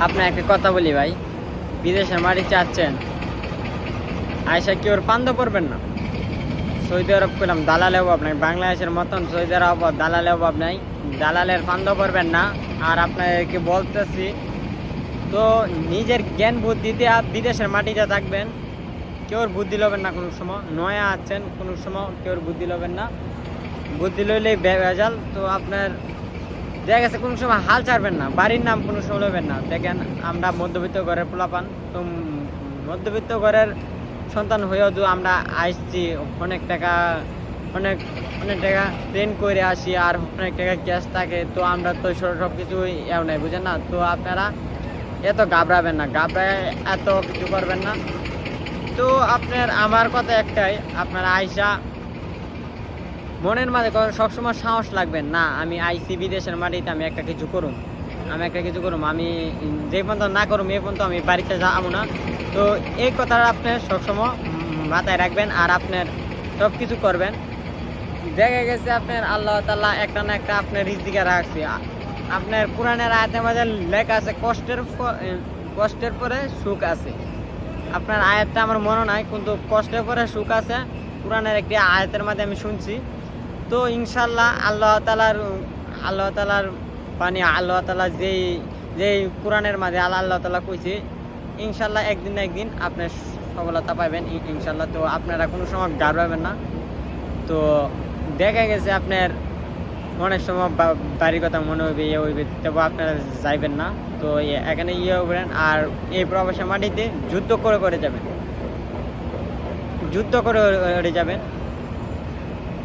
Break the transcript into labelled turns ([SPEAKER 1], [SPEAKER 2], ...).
[SPEAKER 1] আপনি একটা কথা বলি ভাই। বিদেশে মাটি চাচ্ছেন। আয়সা কি ওর পান্দ করবেন না? সৌদি আরব করলাম দালালে অভাব নাই। বাংলাদেশের মতন সৌদি আরব দালালে অভাব নাই। দালালের পান্দ করবেন না। আর আপনাদেরকে বলতেছি, তো নিজের জ্ঞান, বুদ্ধি দিয়ে বিদেশের মাটিতে থাকবেন। কেউ বুদ্ধি লবেন না কোনো সময়। নয়া আছেন কোনো সময়, কেউ বুদ্ধি লবেন না। বুদ্ধি লইলেই ভেজাল তো আপনার দেখা গেছে কোনো সময় হাল ছাড়বেন না, বাড়ির নাম কোনো সময় লবেন না। দেখেন আমরা মধ্যবিত্ত ঘরের পোলাপান, তো মধ্যবিত্ত ঘরের সন্তান হয়েও তো আমরা আসছি, অনেক টাকা, অনেক অনেক টাকা ট্রেন করে আসি আর অনেক টাকা ক্যাশ থাকে, তো আমরা তো সব কিছু এও নাই, বুঝেন না? তো আপনারা এত ঘাবড়াবেন না, ঘাবড়ায় এত কিছু করবেন না। তো আপনার, আমার কথা একটাই, আপনারা আইসা মনের মাঝে সবসময় সাহস লাগবেন না, আমি আইসি বিদেশের মাটিতে, আমি একটা কিছু করুম। আমি একটা কিছু করুম, আমি যে পর্যন্ত না করুম এই পর্যন্ত আমি বাড়িতে যাব না। তো এই কথাটা আপনি সবসময় মাথায় রাখবেন আর আপনার সব কিছু করবেন। দেখা গেছে আপনার আল্লাহ তাল্লাহ একটা না একটা আপনার রিজিকে রাখছে। আপনার কোরআনের আয়াতের মাঝে লেখা আছে, কষ্টের কষ্টের পরে সুখ আছে। আপনার আয়াতটা আমার মনে নাই, কিন্তু কষ্টের পরে সুখ আছে। কোরআনের একটি আয়াতের মাঝে আমি শুনছি। তো ইনশাল্লাহ আল্লাহ তালার আল্লাহ তালার পানি আল্লাহ তালা যেই যেই কোরআনের মাঝে আল্লাহ আল্লাহ তালা কইছে ইনশাল্লাহ একদিন না একদিন আপনার সফলতা পাবেন ইনশাল্লাহ তো আপনারা কোনো সময় গাড়াবেন না। তো দেখা গেছে আপনার অনেক সময় বাড়ির কথা মনে হইবে ইয়ে হইবে, তবে আপনারা যাইবেন না। তো এখানে ইয়ে হবেন আর এই প্রবাসের মাটিতে যুদ্ধ করে করে যাবেন। যুদ্ধ করে করে যাবেন।